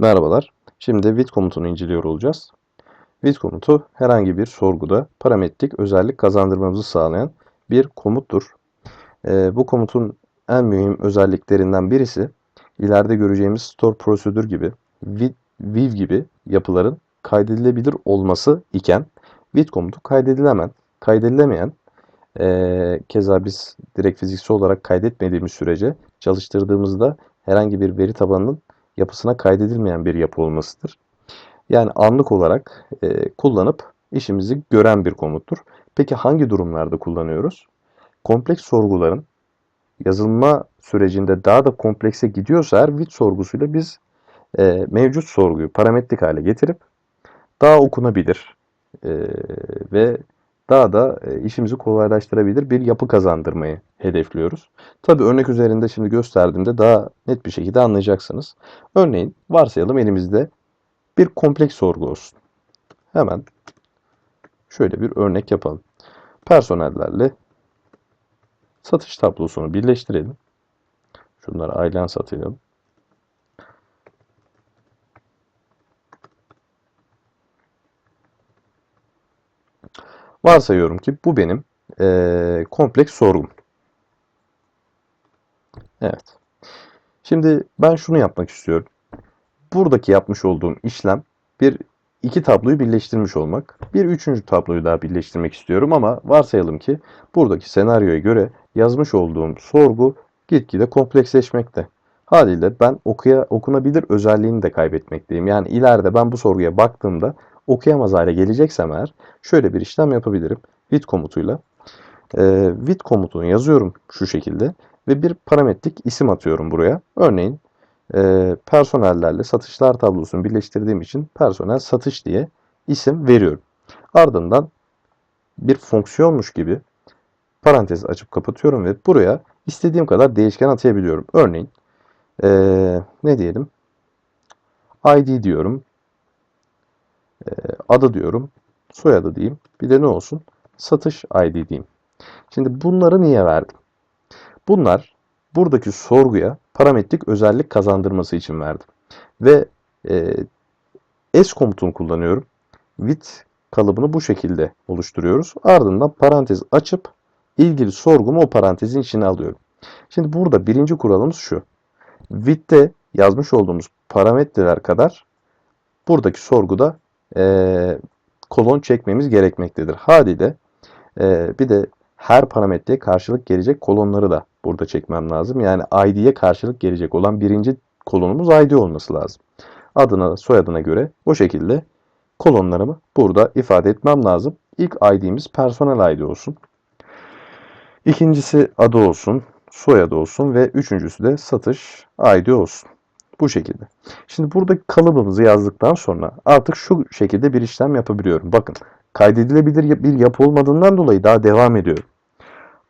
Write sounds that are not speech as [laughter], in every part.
Merhabalar. Şimdi with komutunu inceliyor olacağız. With komutu herhangi bir sorguda parametrik özellik kazandırmamızı sağlayan bir komuttur. Ee, bu komutun en mühim özelliklerinden birisi ileride göreceğimiz store prosedür gibi with, gibi yapıların kaydedilebilir olması iken with komutu kaydedilemen, kaydedilemeyen ee, keza biz direkt fiziksel olarak kaydetmediğimiz sürece çalıştırdığımızda herhangi bir veri tabanının yapısına kaydedilmeyen bir yapı olmasıdır. Yani anlık olarak e, kullanıp işimizi gören bir komuttur. Peki hangi durumlarda kullanıyoruz? Kompleks sorguların yazılma sürecinde daha da komplekse gidiyorsa eğer with sorgusuyla biz e, mevcut sorguyu parametrik hale getirip daha okunabilir e, ve daha da e, işimizi kolaylaştırabilir bir yapı kazandırmayı hedefliyoruz. Tabi örnek üzerinde şimdi gösterdiğimde daha net bir şekilde anlayacaksınız. Örneğin varsayalım elimizde bir kompleks sorgu olsun. Hemen şöyle bir örnek yapalım. Personellerle satış tablosunu birleştirelim. Şunları ailen satayım. Varsayıyorum ki bu benim e, kompleks sorgum. Evet. Şimdi ben şunu yapmak istiyorum. Buradaki yapmış olduğum işlem bir iki tabloyu birleştirmiş olmak. Bir üçüncü tabloyu daha birleştirmek istiyorum ama varsayalım ki buradaki senaryoya göre yazmış olduğum sorgu gitgide kompleksleşmekte. Haliyle ben okuya, okunabilir özelliğini de kaybetmekteyim. Yani ileride ben bu sorguya baktığımda okuyamaz hale geleceksem eğer şöyle bir işlem yapabilirim. With komutuyla. E, with komutunu yazıyorum şu şekilde ve bir parametrik isim atıyorum buraya. Örneğin e, personellerle satışlar tablosunu birleştirdiğim için personel satış diye isim veriyorum. Ardından bir fonksiyonmuş gibi parantez açıp kapatıyorum ve buraya istediğim kadar değişken atayabiliyorum. Örneğin e, ne diyelim? ID diyorum. E, adı diyorum. Soyadı diyeyim. Bir de ne olsun? Satış ID diyeyim. Şimdi bunları niye verdim? Bunlar buradaki sorguya parametrik özellik kazandırması için verdim. Ve e, S komutunu kullanıyorum. With kalıbını bu şekilde oluşturuyoruz. Ardından parantez açıp ilgili sorgumu o parantezin içine alıyorum. Şimdi burada birinci kuralımız şu. With'te yazmış olduğumuz parametreler kadar buradaki sorguda e, kolon çekmemiz gerekmektedir. Haliyle e, bir de her parametreye karşılık gelecek kolonları da burada çekmem lazım. Yani id'ye karşılık gelecek olan birinci kolonumuz id olması lazım. Adına, soyadına göre o şekilde kolonlarımı burada ifade etmem lazım. İlk id'miz personel id olsun. İkincisi adı olsun, soyadı olsun ve üçüncüsü de satış id olsun. Bu şekilde. Şimdi burada kalıbımızı yazdıktan sonra artık şu şekilde bir işlem yapabiliyorum. Bakın kaydedilebilir bir yapı olmadığından dolayı daha devam ediyorum.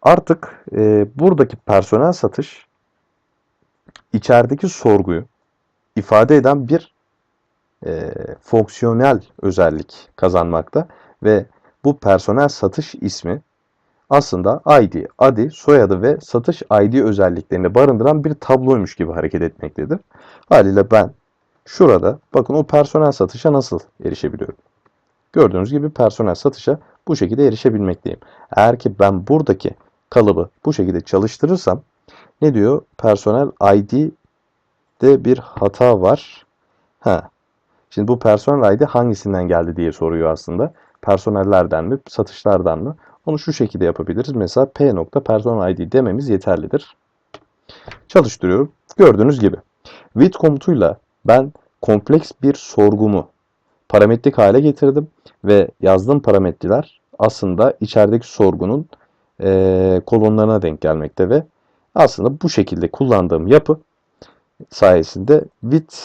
Artık e, buradaki personel satış içerideki sorguyu ifade eden bir e, fonksiyonel özellik kazanmakta ve bu personel satış ismi aslında ID, adı, soyadı ve satış ID özelliklerini barındıran bir tabloymuş gibi hareket etmektedir. Haliyle ben şurada bakın o personel satışa nasıl erişebiliyorum. Gördüğünüz gibi personel satışa bu şekilde erişebilmekteyim. Eğer ki ben buradaki kalıbı bu şekilde çalıştırırsam ne diyor? Personel ID'de bir hata var. Ha. Şimdi bu personel ID hangisinden geldi diye soruyor aslında. Personellerden mi, satışlardan mı? Onu şu şekilde yapabiliriz. Mesela P nokta personel ID dememiz yeterlidir. Çalıştırıyorum. Gördüğünüz gibi. With komutuyla ben kompleks bir sorgumu parametrik hale getirdim ve yazdığım parametreler aslında içerideki sorgunun e, kolonlarına denk gelmekte ve aslında bu şekilde kullandığım yapı sayesinde with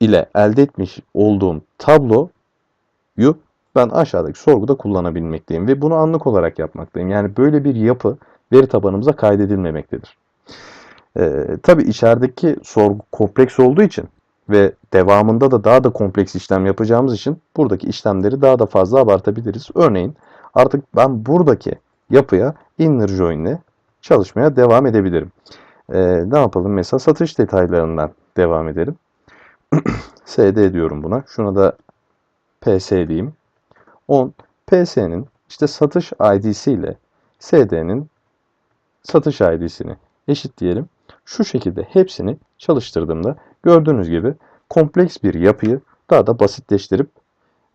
ile elde etmiş olduğum tabloyu ben aşağıdaki sorguda kullanabilmekteyim ve bunu anlık olarak yapmaktayım. Yani böyle bir yapı veri tabanımıza kaydedilmemektedir. Ee, tabii içerideki sorgu kompleks olduğu için ve devamında da daha da kompleks işlem yapacağımız için buradaki işlemleri daha da fazla abartabiliriz. Örneğin artık ben buradaki yapıya inner join ile çalışmaya devam edebilirim. Ee, ne yapalım? Mesela satış detaylarından devam edelim. [clears throat] SD diyorum buna. Şuna da PS diyeyim. 10 PS'nin işte satış ID'si ile SD'nin satış ID'sini eşitleyelim. Şu şekilde hepsini çalıştırdığımda gördüğünüz gibi kompleks bir yapıyı daha da basitleştirip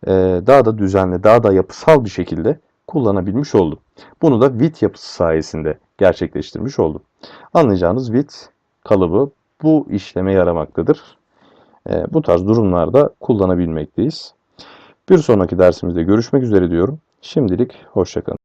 e, daha da düzenli, daha da yapısal bir şekilde kullanabilmiş oldum. Bunu da VIT yapısı sayesinde gerçekleştirmiş oldum. Anlayacağınız VIT kalıbı bu işleme yaramaktadır. E, bu tarz durumlarda kullanabilmekteyiz. Bir sonraki dersimizde görüşmek üzere diyorum. Şimdilik hoşçakalın.